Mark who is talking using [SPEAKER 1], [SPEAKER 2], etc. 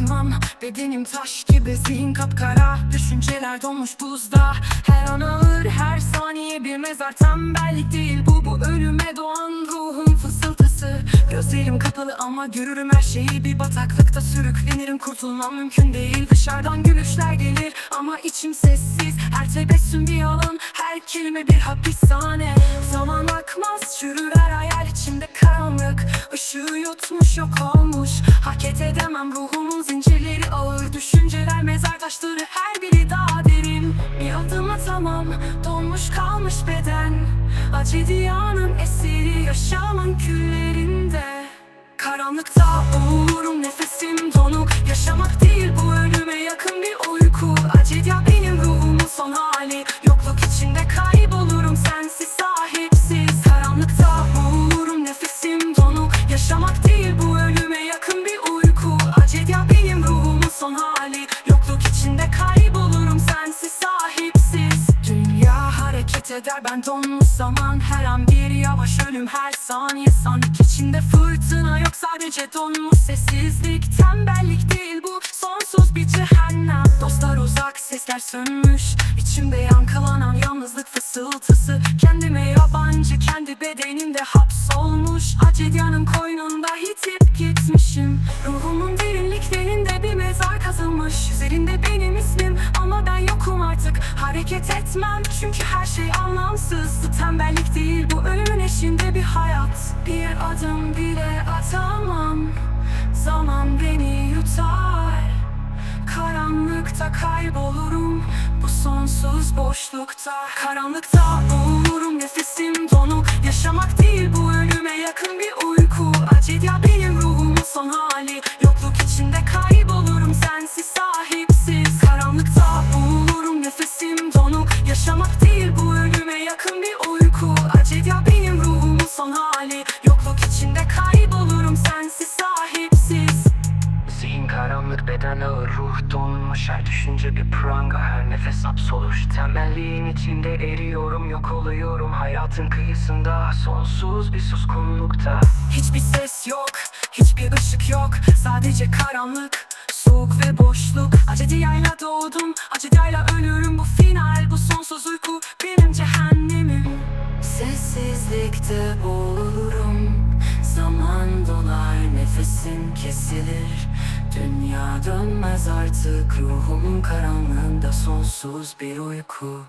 [SPEAKER 1] bakmam Bedenim taş gibi zihin kapkara Düşünceler donmuş buzda. Her an ağır her saniye bir mezar Tembellik değil bu bu ölüme doğan ruhun fısıltısı. Gözlerim kapalı ama görürüm her şeyi Bir bataklıkta sürüklenirim. Kurtulmam mümkün değil Dışarıdan gülüşler gelir ama içim sessiz. Her tebessüm bir yalan her kelime bir hapishane. Zaman yutmuş yok olmuş. Hareket edemem ruhumun zincirleri. Ağır Düşünceler mezar taşları her biri daha derin. Bir adım atamam. Donmuş kalmış beden. Acı diyanın esiri. Yaşamın küllerinde. Karanlıkta uğurum nefesim donuk. Yaşamak değil bu ölüme yakın bir eder. Ben donmuş zaman Her an bir yavaş ölüm her saniye sandık içinde fırtına yok. Sadece donmuş sessizlik Tembellik değil bu. Sonsuz bir cehennem. Dostlar uzak sesler sönmüş. İçimde yankılanan yalnızlık fısıltısı. Kendime yabancı kendi bedenimde hapsolmuş. Acedyanın koynunda artık Hareket etmem. Çünkü her şey anlamsız. Tembellik değil bu ölümün eşinde bir hayat. Bir adım bile atamam. Zaman beni yutar. Karanlıkta kaybolurum. Bu sonsuz boşlukta. Karanlıkta boğulurum nefesim
[SPEAKER 2] Bir pranga her nefes absoluş. Tembelliğin içinde eriyorum yok oluyorum. Hayatın kıyısında sonsuz bir suskunlukta.
[SPEAKER 1] Hiçbir ses yok, hiçbir ışık yok. Sadece karanlık, soğuk ve boşluk. Acıdiyayla doğdum, acıdiyayla ölürüm. Bu final, bu sonsuz uyku benim cehennemim. Sessizlikte boğulurum. Zaman dolar, nefesim kesilir Dünya dönmez artık. Ruhumun karanlığında sonsuz bir uyku